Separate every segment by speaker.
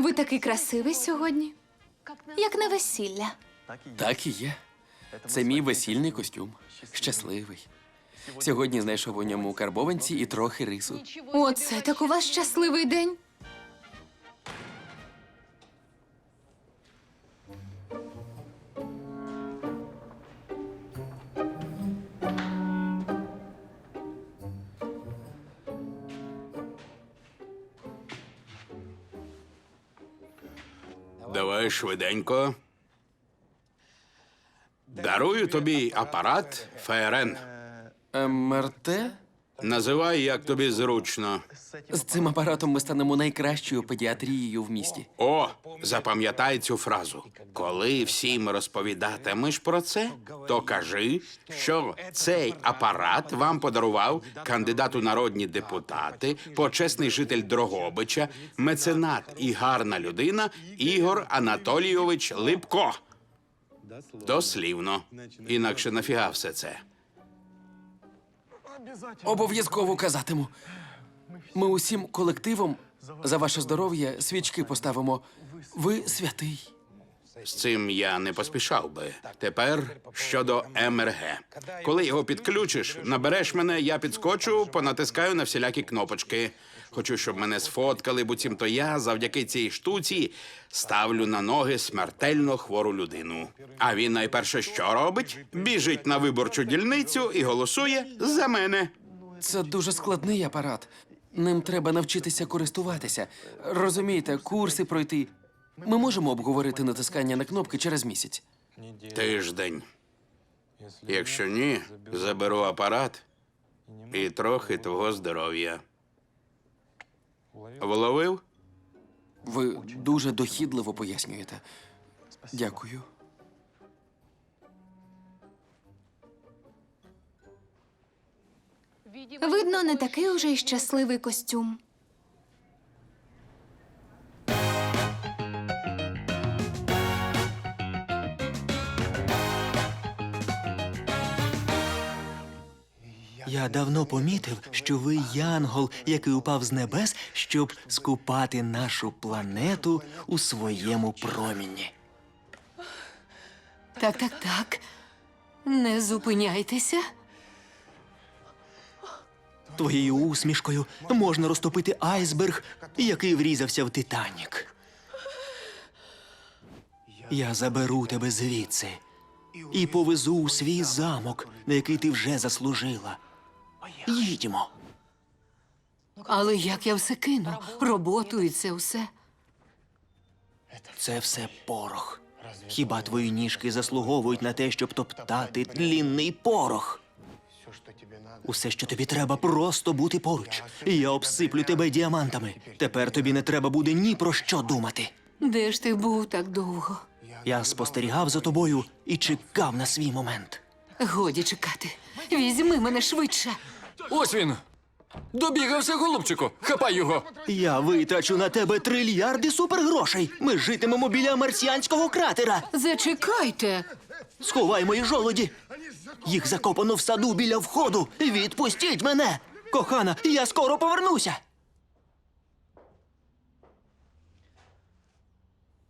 Speaker 1: Ви такий красивий сьогодні, як на весілля.
Speaker 2: Так і є. Це мій весільний костюм. Щасливий. Сьогодні знайшов у ньому карбованці і трохи рису.
Speaker 1: Оце так у вас щасливий день.
Speaker 3: Давай швиденько. Дарую тобі апарат ФРН.
Speaker 2: МРТ?
Speaker 3: Називай, як тобі зручно.
Speaker 2: З цим апаратом ми станемо найкращою педіатрією в місті.
Speaker 3: О, запам'ятай цю фразу. Коли всім розповідатимеш про це, то кажи, що цей апарат вам подарував кандидат у народні депутати, почесний житель Дрогобича, меценат і гарна людина Ігор Анатолійович Липко. Дослівно. Інакше нафіга все це.
Speaker 2: Обов'язково казатиму. Ми усім колективом за ваше здоров'я свічки поставимо. Ви святий.
Speaker 3: З цим я не поспішав би. Тепер щодо МРГ. Коли його підключиш, набереш мене, я підскочу, понатискаю на всілякі кнопочки. Хочу, щоб мене сфоткали, буцімто я завдяки цій штуці ставлю на ноги смертельно хвору людину. А він найперше що робить? Біжить на виборчу дільницю і голосує за мене.
Speaker 2: Це дуже складний апарат. Ним треба навчитися користуватися. Розумієте, курси пройти. Ми можемо обговорити натискання на кнопки через місяць.
Speaker 3: Тиждень. Якщо ні, заберу апарат і трохи твого здоров'я. Вловив?
Speaker 2: Ви дуже дохідливо пояснюєте. Дякую.
Speaker 1: Видно, не такий уже й щасливий костюм.
Speaker 4: Я давно помітив, що ви янгол, який упав з небес, щоб скупати нашу планету у своєму промінні.
Speaker 1: Так, так, так. Не зупиняйтеся.
Speaker 4: Твоєю усмішкою можна розтопити айсберг, який врізався в Титанік. Я заберу тебе звідси і повезу у свій замок, на який ти вже заслужила. Їдьмо.
Speaker 1: Але як я все кину? Роботу і це все.
Speaker 4: Це все порох. Хіба твої ніжки заслуговують на те, щоб топтати тлінний порох? Усе, що тобі треба, просто бути поруч. І я обсиплю тебе діамантами. Тепер тобі не треба буде ні про що думати.
Speaker 1: Де ж ти був так довго?
Speaker 4: Я спостерігав за тобою і чекав на свій момент.
Speaker 1: Годі чекати. Візьми мене швидше.
Speaker 5: Ось він! Добігався, голубчику! Хапай його!
Speaker 4: Я витрачу на тебе трильярди супергрошей. Ми житимемо біля марсіанського кратера.
Speaker 1: Зачекайте.
Speaker 4: Сховай мої жолоді. Їх закопано в саду біля входу. Відпустіть мене! Кохана, я скоро повернуся.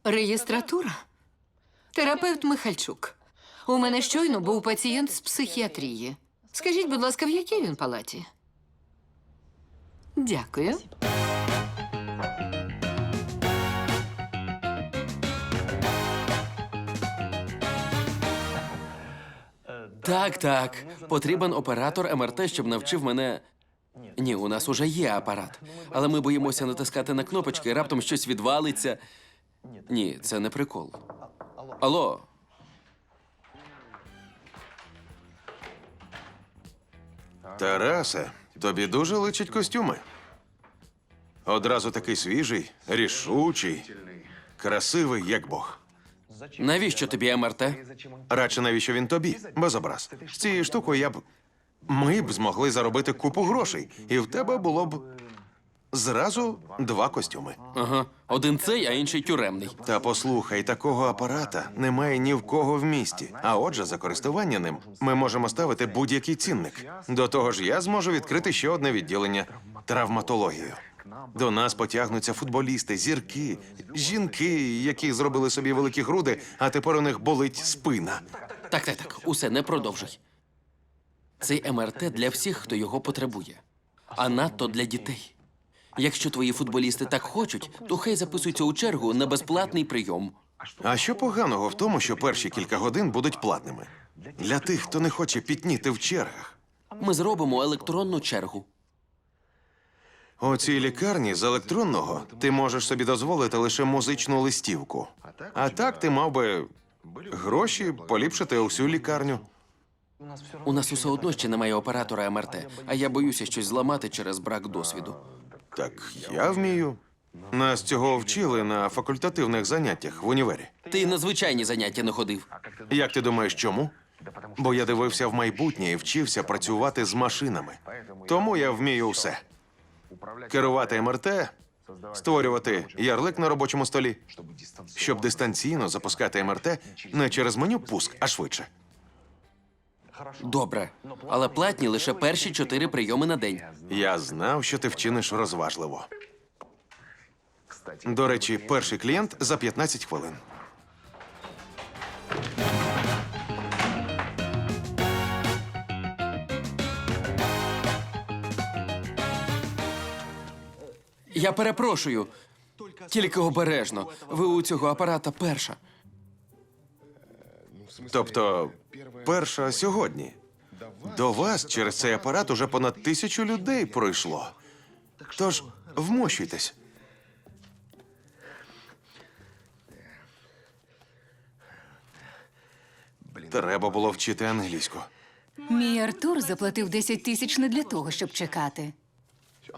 Speaker 1: Реєстратура. Терапевт Михальчук. У мене щойно був пацієнт з психіатрії. Скажіть, будь ласка, в якій він палаті? Дякую.
Speaker 2: Так, так. Потрібен оператор МРТ, щоб навчив мене. Ні, у нас уже є апарат. Але ми боїмося натискати на кнопочки, раптом щось відвалиться. Ні, це не прикол. Алло.
Speaker 6: Тарасе, тобі дуже личать костюми. Одразу такий свіжий, рішучий, красивий, як Бог.
Speaker 2: Навіщо тобі МРТ?
Speaker 6: Радше навіщо він тобі? Без образ. З цією штукою я б. Ми б змогли заробити купу грошей, і в тебе було б зразу два костюми.
Speaker 2: Ага. Один цей, а інший тюремний.
Speaker 6: Та послухай, такого апарата немає ні в кого в місті. А отже, за користування ним ми можемо ставити будь-який цінник. До того ж, я зможу відкрити ще одне відділення травматологію. До нас потягнуться футболісти, зірки, жінки, які зробили собі великі груди, а тепер у них болить спина.
Speaker 2: Так, так, так, усе не продовжуй. Цей МРТ для всіх, хто його потребує, а надто для дітей. Якщо твої футболісти так хочуть, то хай записуються у чергу на безплатний прийом.
Speaker 6: А що поганого в тому, що перші кілька годин будуть платними? Для тих, хто не хоче пітніти в чергах.
Speaker 2: Ми зробимо електронну чергу.
Speaker 6: У цій лікарні з електронного ти можеш собі дозволити лише музичну листівку. А так ти мав би гроші поліпшити усю лікарню.
Speaker 2: У нас усе одно ще немає оператора МРТ, а я боюся щось зламати через брак досвіду.
Speaker 6: Так я вмію. Нас цього вчили на факультативних заняттях в універі.
Speaker 2: Ти на звичайні заняття не ходив.
Speaker 6: Як ти думаєш, чому? Бо я дивився в майбутнє і вчився працювати з машинами. Тому я вмію все: керувати МРТ, створювати ярлик на робочому столі, щоб дистанційно запускати МРТ не через меню пуск, а швидше.
Speaker 2: Добре, але платні лише перші чотири прийоми на день.
Speaker 6: Я знав, що ти вчиниш розважливо. До речі, перший клієнт за 15 хвилин.
Speaker 2: Я перепрошую. Тільки обережно. Ви у цього апарата перша.
Speaker 6: Тобто, перша сьогодні. До вас через цей апарат уже понад тисячу людей пройшло. Тож вмощуйтесь. Треба було вчити англійську.
Speaker 7: Мій Артур заплатив 10 тисяч не для того, щоб чекати.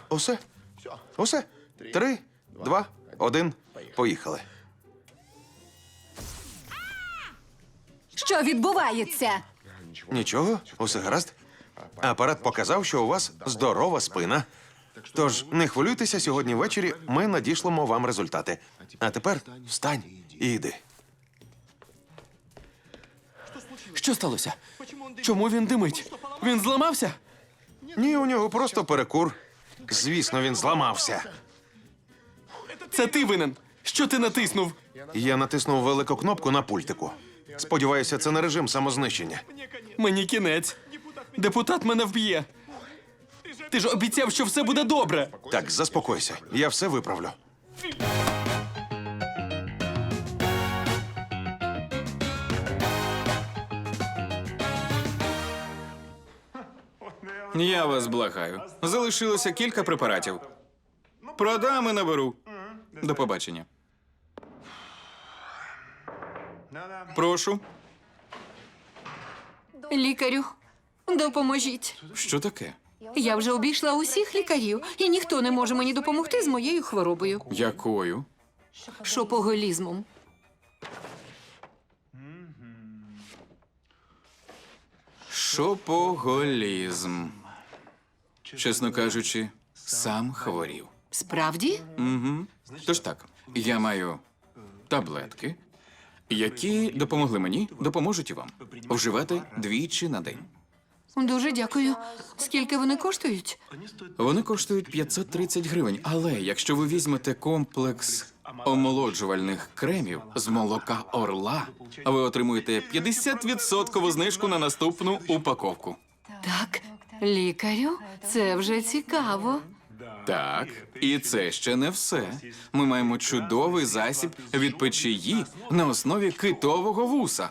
Speaker 6: Усе? Усе? Три, два, один. Поїхали.
Speaker 7: Що відбувається?
Speaker 6: Нічого, усе гаразд. Апарат показав, що у вас здорова спина. Тож не хвилюйтеся, сьогодні ввечері ми надішлемо вам результати. А тепер встань і йди.
Speaker 2: Що сталося? Чому він димить? Він зламався?
Speaker 6: Ні, у нього просто перекур. Звісно, він зламався.
Speaker 2: Це ти винен. Що ти натиснув?
Speaker 6: Я натиснув велику кнопку на пультику. Сподіваюся, це не режим самознищення.
Speaker 2: Мені кінець. Депутат мене вб'є. Ти ж обіцяв, що все буде добре.
Speaker 6: Так, заспокойся, я все виправлю.
Speaker 8: Я вас благаю. Залишилося кілька препаратів. Продам і наберу. До побачення. Прошу.
Speaker 1: Лікарю, допоможіть.
Speaker 8: Що таке?
Speaker 1: Я вже обійшла усіх лікарів, і ніхто не може мені допомогти з моєю хворобою.
Speaker 8: Якою?
Speaker 1: Шопоголізмом.
Speaker 8: Шопоголізм. Чесно кажучи, сам хворів.
Speaker 1: Справді?
Speaker 8: Тож так, я маю таблетки, які допомогли мені, допоможуть і вам. Вживати двічі на день.
Speaker 1: Дуже дякую. Скільки вони коштують?
Speaker 8: Вони коштують 530 гривень, але якщо ви візьмете комплекс омолоджувальних кремів з молока орла, ви отримуєте 50% знижку на наступну упаковку.
Speaker 1: Так, лікарю, це вже цікаво.
Speaker 8: Так, і це ще не все. Ми маємо чудовий засіб від печії на основі китового вуса.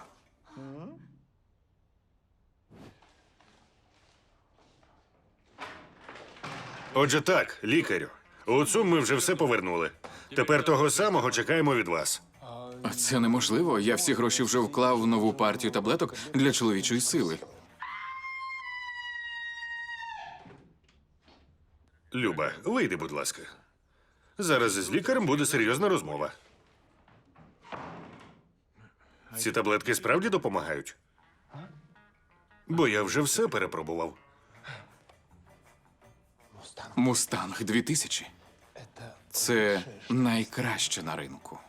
Speaker 9: Отже, так, лікарю. У ЦУМ ми вже все повернули. Тепер того самого чекаємо від вас.
Speaker 8: А це неможливо. Я всі гроші вже вклав в нову партію таблеток для чоловічої сили.
Speaker 9: Люба, вийди, будь ласка. Зараз з лікарем буде серйозна розмова. Ці таблетки справді допомагають? Бо я вже все перепробував.
Speaker 8: Мустанг 2000. Це найкраще на ринку.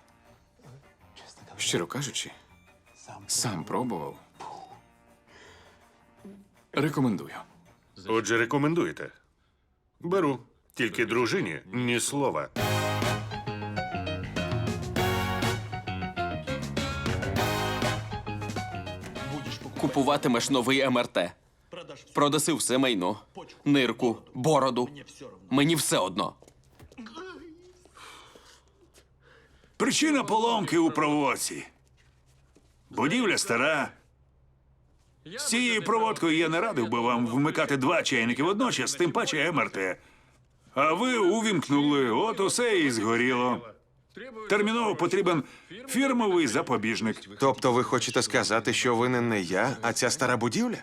Speaker 8: Щиро кажучи, сам пробував. Рекомендую.
Speaker 9: Отже, рекомендуєте. Беру. Тільки дружині ні слова.
Speaker 2: Купуватимеш новий МРТ. Продаси все майно, нирку, бороду. Мені все одно.
Speaker 10: Причина поломки у проводці. Будівля стара. З цією проводкою я не радив би вам вмикати два чайники водночас, тим паче МРТ. А ви увімкнули, от усе і згоріло. Терміново потрібен фірмовий запобіжник.
Speaker 6: Тобто ви хочете сказати, що винен не я, а ця стара будівля?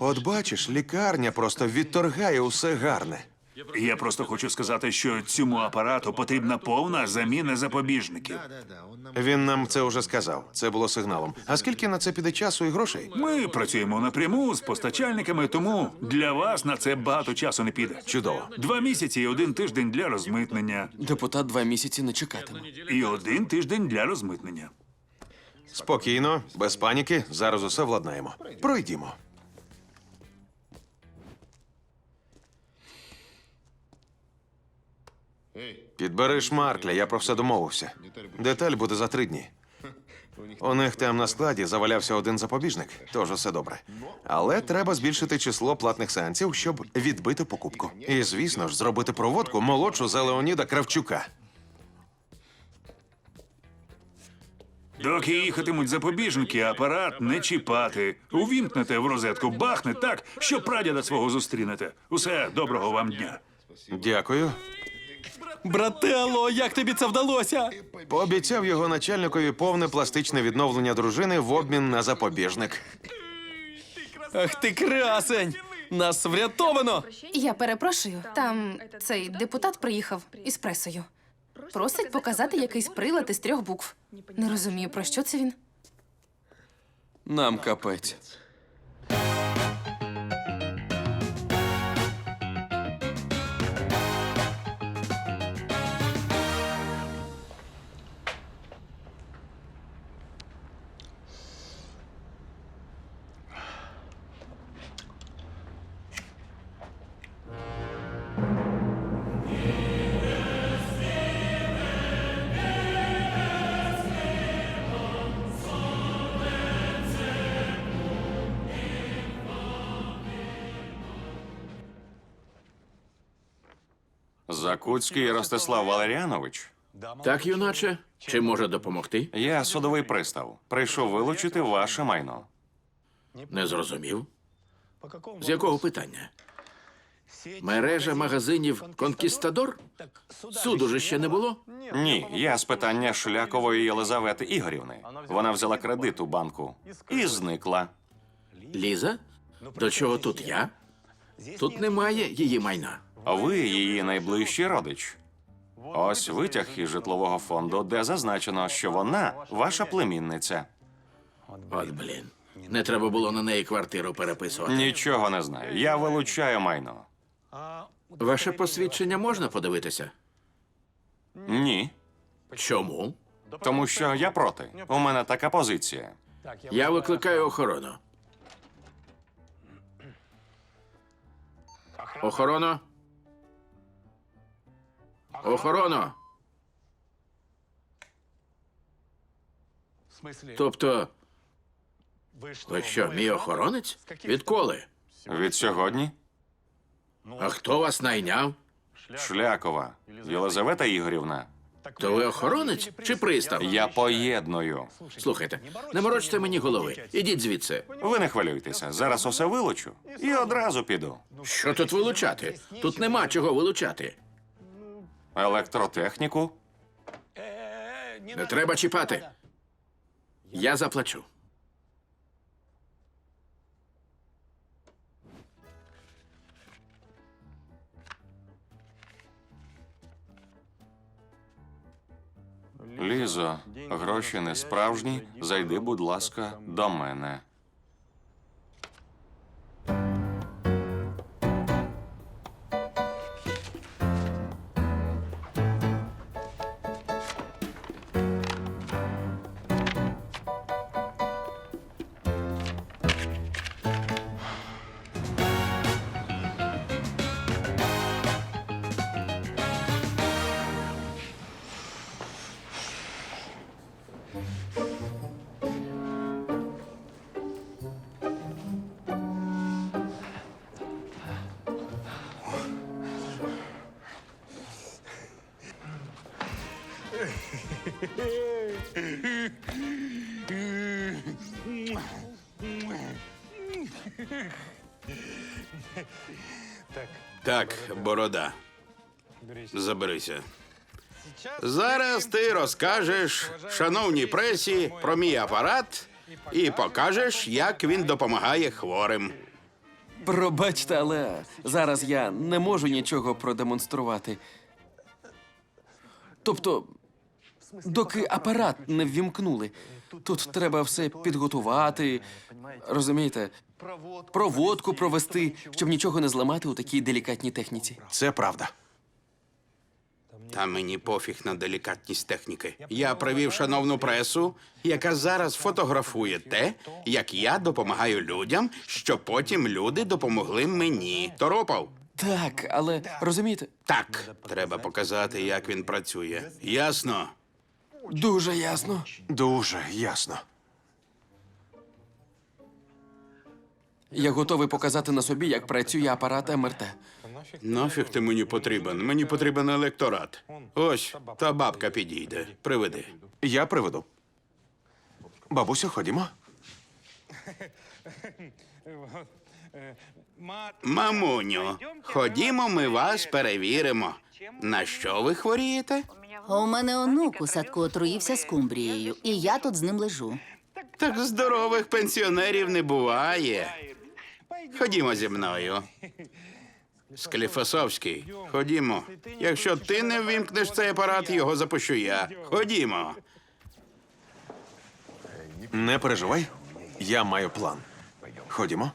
Speaker 6: От бачиш, лікарня просто відторгає усе гарне.
Speaker 10: Я просто хочу сказати, що цьому апарату потрібна повна заміна запобіжників.
Speaker 6: Він нам це вже сказав. Це було сигналом. А скільки на це піде часу і грошей?
Speaker 10: Ми працюємо напряму з постачальниками, тому для вас на це багато часу не піде.
Speaker 6: Чудово.
Speaker 10: Два місяці і один тиждень для розмитнення.
Speaker 2: Депутат два місяці не чекатиме.
Speaker 10: І один тиждень для розмитнення.
Speaker 6: Спокійно, без паніки. Зараз усе владнаємо. Пройдімо. Підбери шмаркля, я про все домовився. Деталь буде за три дні. У них там на складі завалявся один запобіжник, тож усе добре. Але треба збільшити число платних сеансів, щоб відбити покупку. І, звісно ж, зробити проводку молодшу за Леоніда Кравчука.
Speaker 10: Доки їхатимуть запобіжники, апарат не чіпати. Увімкнете в розетку, бахне так, що прадіда свого зустрінете. Усе доброго вам дня.
Speaker 6: Дякую.
Speaker 2: Брателло, як тобі це вдалося?
Speaker 6: Пообіцяв його начальникові повне пластичне відновлення дружини в обмін на запобіжник.
Speaker 2: Ах ти красень! Нас врятовано!
Speaker 11: Я перепрошую, там цей депутат приїхав із пресою. Просить показати якийсь прилад із трьох букв. Не розумію, про що це він.
Speaker 2: Нам капець.
Speaker 12: Закутський Ростислав Валеріанович.
Speaker 13: Так, юначе, чи може допомогти?
Speaker 12: Я судовий пристав. Прийшов вилучити ваше майно.
Speaker 13: Не зрозумів. З якого питання? Мережа магазинів Конкістадор? Суду же ще не було?
Speaker 12: Ні, я з питання Шлякової Єлизавети Ігорівни. Вона взяла кредит у банку і зникла.
Speaker 13: Ліза? До чого тут я? Тут немає її майна.
Speaker 12: Ви її найближчий родич. Ось витяг із житлового фонду, де зазначено, що вона ваша племінниця.
Speaker 13: От блін. Не треба було на неї квартиру переписувати.
Speaker 12: Нічого не знаю. Я вилучаю майно.
Speaker 13: Ваше посвідчення можна подивитися?
Speaker 12: Ні,
Speaker 13: Чому?
Speaker 12: тому що я проти. У мене така позиція.
Speaker 13: Я викликаю охорону. Охорона. Охорона. Тобто, ви що, мій охоронець? Відколи?
Speaker 12: Від сьогодні
Speaker 13: А хто вас найняв?
Speaker 12: Шлякова Єлизавета Ігорівна.
Speaker 13: То ви охоронець чи пристав?
Speaker 12: Я поєдную.
Speaker 13: Слухайте, не морочте мені голови. Ідіть звідси.
Speaker 12: Ви не хвилюйтеся. Зараз усе вилучу і одразу піду.
Speaker 13: Що тут вилучати? Тут нема чого вилучати.
Speaker 12: Електротехніку.
Speaker 13: Не треба чіпати. Я заплачу.
Speaker 12: Лізо, гроші не справжні. Зайди, будь ласка, до мене.
Speaker 3: Так, борода. Заберися. Зараз ти розкажеш шановній пресі про мій апарат і покажеш, як він допомагає хворим.
Speaker 2: Пробачте, але зараз я не можу нічого продемонструвати. Тобто, доки апарат не ввімкнули, тут треба все підготувати. Розумієте? Проводку провести, щоб нічого не зламати у такій делікатній техніці.
Speaker 6: Це правда.
Speaker 3: Та мені пофіг на делікатність техніки. Я привів шановну пресу, яка зараз фотографує те, як я допомагаю людям, щоб потім люди допомогли мені. Торопав.
Speaker 2: Так, але розумієте,
Speaker 3: Так, треба показати, як він працює. Ясно.
Speaker 2: Дуже ясно.
Speaker 6: Дуже ясно.
Speaker 2: Я готовий показати на собі, як працює апарат МРТ.
Speaker 3: Нафіг ти мені потрібен? Мені потрібен електорат. Ось та бабка підійде. Приведи.
Speaker 6: Я приведу. Бабусю, ходімо.
Speaker 3: Мамуню, ходімо, ми вас перевіримо. На що ви хворієте?
Speaker 7: У мене онук у садку отруївся скумбрією, і я тут з ним лежу.
Speaker 3: Так здорових пенсіонерів не буває. Ходімо зі мною. Скліфосовський, ходімо. Якщо ти не ввімкнеш цей апарат, його запущу я. Ходімо.
Speaker 6: Не переживай. Я маю план. Ходімо.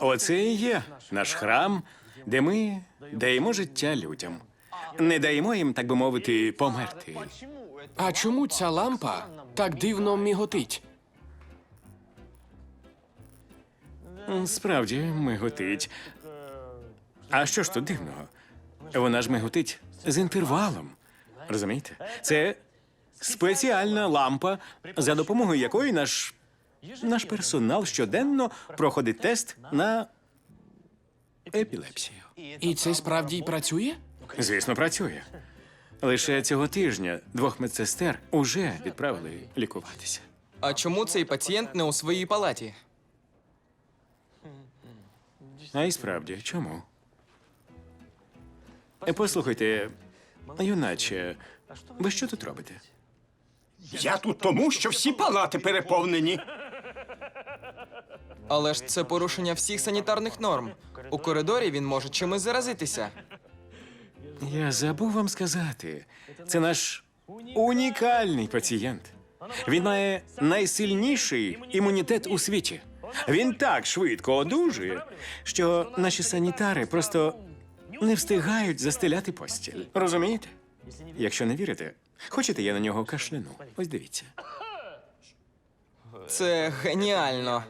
Speaker 5: Оце і є наш храм, де ми даємо життя людям. Не даємо їм, так би мовити, померти.
Speaker 14: А чому ця лампа так дивно міготить?
Speaker 5: Справді, миготить. А що ж тут дивного? Вона ж миготить з інтервалом. Розумієте? Це спеціальна лампа, за допомогою якої наш, наш персонал щоденно проходить тест на епілепсію.
Speaker 14: І це справді й працює?
Speaker 5: Звісно, працює. Лише цього тижня двох медсестер уже відправили лікуватися.
Speaker 15: А чому цей пацієнт не у своїй палаті?
Speaker 5: А й справді, чому? Е, Послухайте, юначе, ви що тут робите?
Speaker 14: Я тут тому, що всі палати переповнені.
Speaker 15: Але ж це порушення всіх санітарних норм. У коридорі він може чимось заразитися.
Speaker 5: Я забув вам сказати. Це наш унікальний пацієнт. Він має найсильніший імунітет у світі. Він так швидко одужує, що наші санітари просто не встигають застеляти постіль. Розумієте? Якщо не вірите, хочете, я на нього кашляну. Ось дивіться.
Speaker 15: Це геніально.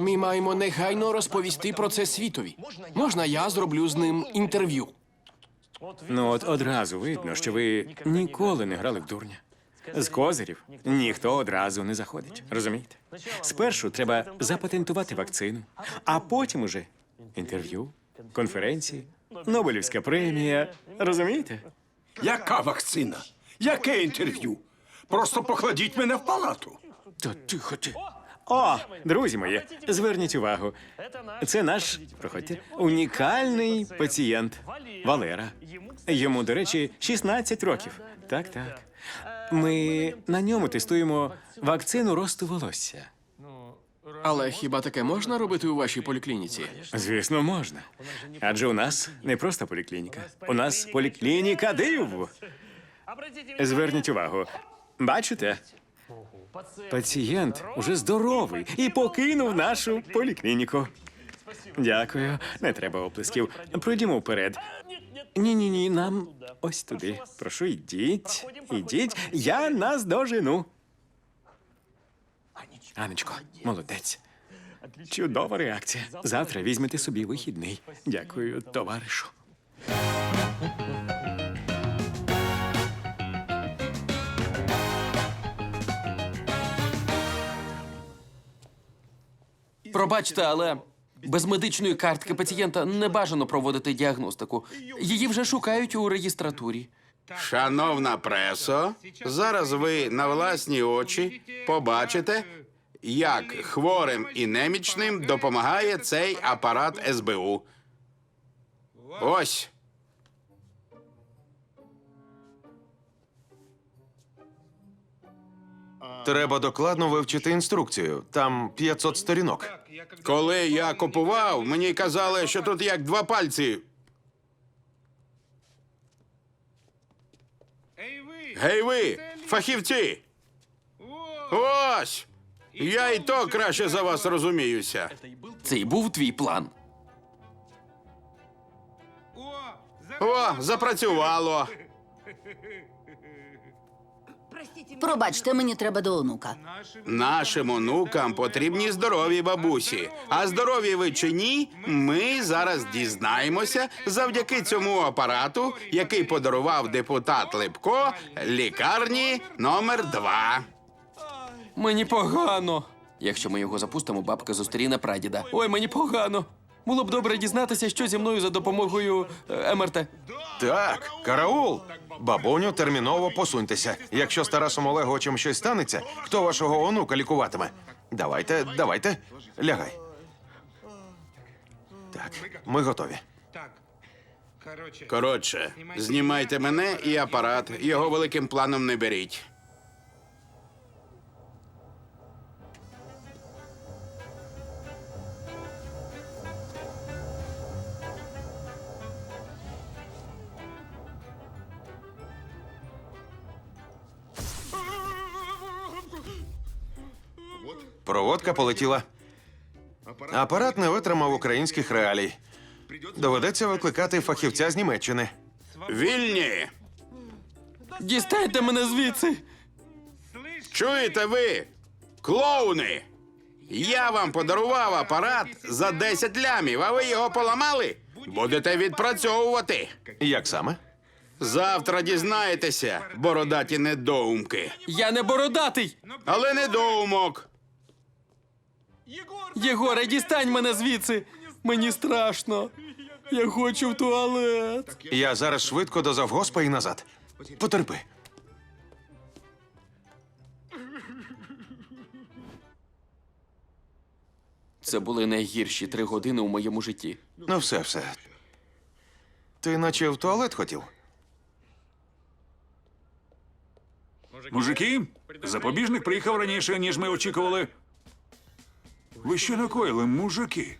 Speaker 14: Ми маємо негайно розповісти про це світові. Можна я зроблю з ним інтерв'ю?
Speaker 5: Ну, от одразу видно, що ви ніколи не грали в дурня. З козирів ніхто одразу не заходить. Розумієте? Спершу треба запатентувати вакцину, а потім уже інтерв'ю, конференції, Нобелівська премія. Розумієте?
Speaker 14: Яка вакцина? Яке інтерв'ю? Просто покладіть мене в палату.
Speaker 5: Та тихо ти. О, друзі мої, зверніть увагу. Це наш, проходьте, унікальний пацієнт Валера. Йому, до речі, 16 років. Так, так. Ми на ньому тестуємо вакцину росту волосся.
Speaker 14: Але хіба таке можна робити у вашій поліклініці?
Speaker 5: Звісно, можна. Адже у нас не просто поліклініка. У нас поліклініка див. Зверніть увагу. Бачите? Пацієнт уже здоровий і покинув нашу поліклініку. Дякую. Не треба оплесків. Пройдімо вперед. Ні, ні, ні, нам ось туди. Прошу, йдіть, ідіть. Я нас дожену. Анечко, молодець. Чудова реакція. Завтра візьмете собі вихідний. Дякую, товаришу.
Speaker 2: Пробачте, але без медичної картки пацієнта не бажано проводити діагностику. Її вже шукають у реєстратурі.
Speaker 3: Шановна пресо, зараз ви на власні очі побачите, як хворим і немічним допомагає цей апарат СБУ. Ось.
Speaker 6: Треба докладно вивчити інструкцію. Там 500 сторінок.
Speaker 3: Коли я купував, мені казали, що тут як два пальці. Гей ви, фахівці! Ось! Я і то краще за вас розуміюся.
Speaker 2: Це й був твій план.
Speaker 3: О, запрацювало.
Speaker 16: Пробачте, мені треба до онука.
Speaker 3: Нашим онукам потрібні здорові бабусі. А здорові ви чи ні, ми зараз дізнаємося завдяки цьому апарату, який подарував депутат Липко лікарні номер 2
Speaker 2: Мені погано. Якщо ми його запустимо, бабка зустріне прадіда. Ой, мені погано. Було б добре дізнатися, що зі мною за допомогою е, МРТ.
Speaker 6: Так, караул! Бабуню, терміново посуньтеся. Якщо з Тарасом Олеговичем щось станеться, хто вашого онука лікуватиме? Давайте, давайте, лягай. Так, ми готові.
Speaker 3: Коротше, знімайте мене і апарат. Його великим планом не беріть.
Speaker 6: Проводка полетіла. Апарат не витримав українських реалій. Доведеться викликати фахівця з Німеччини.
Speaker 3: Вільні!
Speaker 2: Дістайте мене звідси.
Speaker 3: Чуєте ви? Клоуни! Я вам подарував апарат за 10 лямів, а ви його поламали? Будете відпрацьовувати.
Speaker 6: Як саме?
Speaker 3: Завтра дізнаєтеся, бородаті недоумки.
Speaker 2: Я не бородатий.
Speaker 3: Але недоумок.
Speaker 2: Єгоре, дістань мене звідси. Мені страшно. Я хочу в туалет.
Speaker 6: Я зараз швидко до завгоспа і назад. Потерпи.
Speaker 2: Це були найгірші три години у моєму житті.
Speaker 6: Ну, все, все. Ти наче в туалет хотів?
Speaker 10: Мужики, запобіжник приїхав раніше, ніж ми очікували. Ви що накоїли, мужики?